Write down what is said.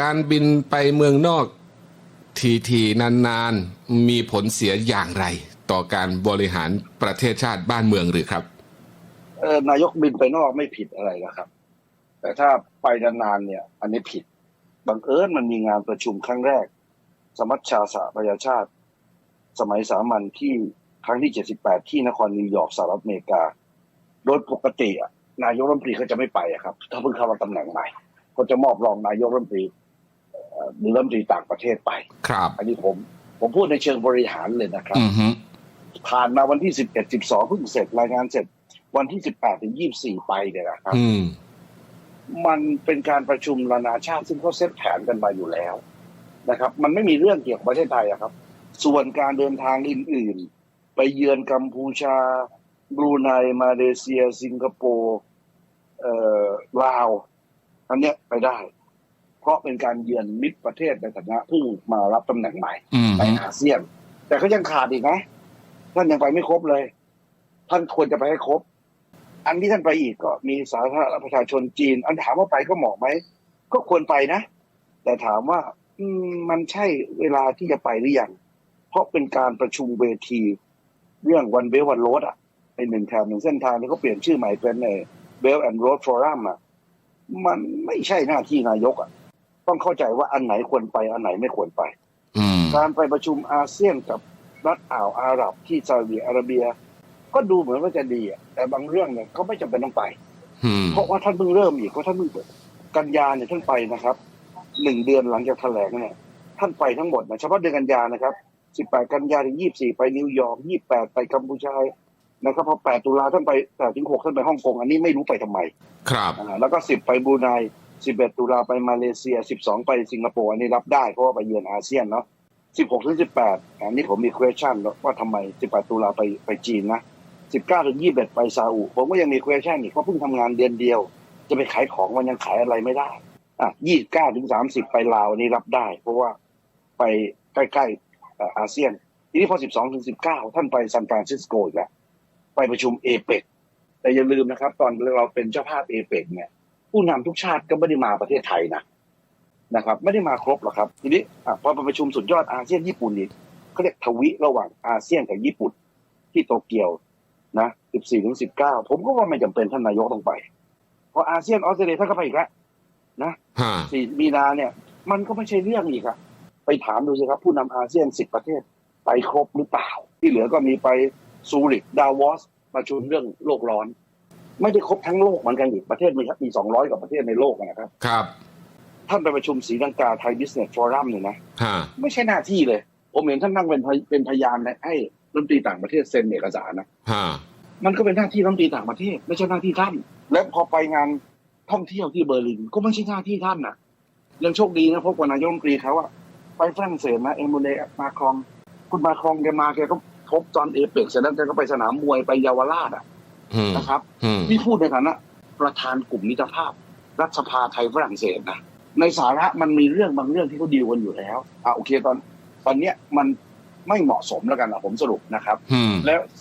การบินไปเมืองนอกทีทีนานๆ มีผลเสียอย่างไร ต่อการบริหารประเทศชาติบ้านเมืองหรือครับเออนายกบินไปนอกไม่ผิดอะไรนะครับ แต่ถ้าไปนานๆเนี่ย อันนี้ผิดบังเอิญมันมีงานประชุมครั้งแรก สมัชชาสหประชาชาติ สมัยสามัญที่ครั้งที่ 78 ที่นครนิวยอร์กสหรัฐอเมริกา โดยปกติอะนายกรัฐมนตรีเขาจะไม่ไปครับ ถ้าเพิ่งเข้ามาตำแหน่งใหม่ก็จะมอบรองนายกรัฐมนตรี รือรัฐมนตรีต่างประเทศไป ครับ อันนี้ผมผมพูดในเชิงบริหารเลยนะครับ อือฮึผ่านมาวันที่11 12เพิ่งเสร็จรายงานเสร็จ วันที่18ถึง24ไปเนี่ยนะครับ อืม มันเป็นการประชุมนานาชาติซึ่งเขาเซตแผนกันมาอยู่แล้วนะครับ มันไม่มีเรื่องเกี่ยวกับประเทศไทยอะครับ ส่วนการเดินทางอื่น ๆ ไปเยือนกัมพูชาบรูไนมาเลเซีย สิงคโปร์เอ่อลาวอันเนี้ยไปได้ เพราะเป็นการเยือนมิตรประเทศในฐานะผู้มารับตำแหน่งใหม่อืมในอาเซียน แต่ก็ยังขาดอีกนะท่านยังไปไม่ครบเลย ท่านควรจะไปให้ครบ อันที่ท่านไปอีกก็มีสาธารณรัฐประชาชนจีน อันถามว่าไปก็เหมาะไหมก็ควรไปนะ แต่ถามว่าอืมมันใช่เวลาที่จะไปหรือยังเพราะเป็นการประชุมเวที เรื่องวันเบลวันโรดอะเป็นหนึ่งแถวหนึ่งเส้นทางที่เขาเปลี่ยนชื่อใหม่เป็นเบลแอนด์โรดฟอรัมอะมันไม่ใช่หน้าที่นายกอะ ต้องเข้าใจว่าอันไหนควรไปอันไหนไม่ควรไปอืมการไปประชุมอาเซียนกับรัฐอ่าวอาหรับที่ซาอุดิอาระเบีย ก็ดูเหมือนว่าจะดีอะแต่บางเรื่องเนี่ยก็ไม่จำเป็นต้องไปอืมเพราะว่าท่านเพิ่งเริ่มอีกเพราะท่านเพิ่งกันยาเนี่ยท่านไปนะครับหนึ่งเดือนหลังจากแถลงเนี่ยท่านไปทั้งหมดนะเฉพาะเดือนกันยานะครับสิบแปดกันยาถึงยี่สี่ไปนิวยอร์กยี่แปดไปกัมพูชานะครับพอแปดตุลาท่านไปแปดถึงหกท่านไปฮ่องกงอันนี้ไม่รู้ไปทำไม ครับอ่าแล้วก็สิบไปบรูไน สิบเอ็ดตุลาไปมาเลเซียสิบสองไปสิงคโปร์อันนี้รับได้เพราะว่าไปเยือนอาเซียนเนาะสิบหกถึงสิบแปดอันนี้ผมมี question ว่าทำไมสิบแปดตุลาไปไปจีนนะสิบเก้าถึงยี่สิบไปซาอุผมก็ยังมี question อีกเพราะเพิ่งทำงานเดือนเดียว จะไปขายของมันยังขายอะไรไม่ได้ อะยี่สิบเก้าถึงสามสิบไปลาวอันนี้รับได้ เพราะว่าไปใกล้ๆเอ่อาเซียน ทีนี้พอสิบสองถึงสิบเก้าท่านไปซานฟรานซิสโกอีกแล้วไปประชุมเอเปกแต่อย่าลืมนะครับ ตอนเราเป็นเจ้าภาพเอเปกเนี่ย ผู้นำทุกชาติก็ไม่ได้มาประเทศไทยนะนะครับ ไม่ได้มาครบหรอกครับ ทีนี้อะพอไปประชุมสุดยอดอาเซียนญี่ปุ่นอีกเขาเรียกทวิระหว่างอาเซียนกับญี่ปุ่น ที่โตเกียวนะ14ถึง19 ผมก็ว่าไม่จำเป็นท่านนายกต้องไปเพราะอาเซียนออสเตรเลียท่านก็ไปอีกแล้วนะฮะสี่มีนาเนี่ย มันก็ไม่ใช่เรื่องอีกอะไปถามดูสิครับผู้นำอาเซียน10ประเทศไปครบหรือเปล่า ที่เหลือก็มีไปซูริกดาวอสประชุมเรื่องโลกร้อน ไม่ได้ครบทั้งโลกเหมือนกันอีกประเทศมีครับมี200กว่าประเทศในโลกนะครับ ครับ ท่านไปประชุมศรีลังกาไทยบิสเนสฟอรัมเนี่ยนะฮะไม่ใช่หน้าที่เลยผมเห็นท่านนั่งเป็นพยเป็นพยานให้รัฐมนตรีต่างประเทศเซ็นเอกสารนะฮะมันก็เป็นหน้าที่รัฐมนตรีต่างประเทศ ไม่ใช่หน้าที่ท่าน และพอไปงานท่องเที่ยวที่เบอร์ลินก็ไม่ใช่หน้าที่ท่านนะยังโชคดีนะพบกับนายกรัฐมนตรีเขาอะไปฝรั่งเศสนะเอมูเนมาครอง คุณมาครองแกมาแกก็พบจอห์นเอเปกเสร็จแล้วแกก็ไปสนามมวยไปเยาวราชอะอืม นะครับอืมนี่พูดในฐานะประธานกลุ่มมิตรภาพ รัฐสภาไทยฝรั่งเศสนะในสาระมันมีเรื่องบางเรื่องที่เขาดีลกันอยู่แล้วอ่าโอเคตอน ตอนเนี้ยมันไม่เหมาะสมแล้วกันนะผมสรุปนะครับอืมแล้ว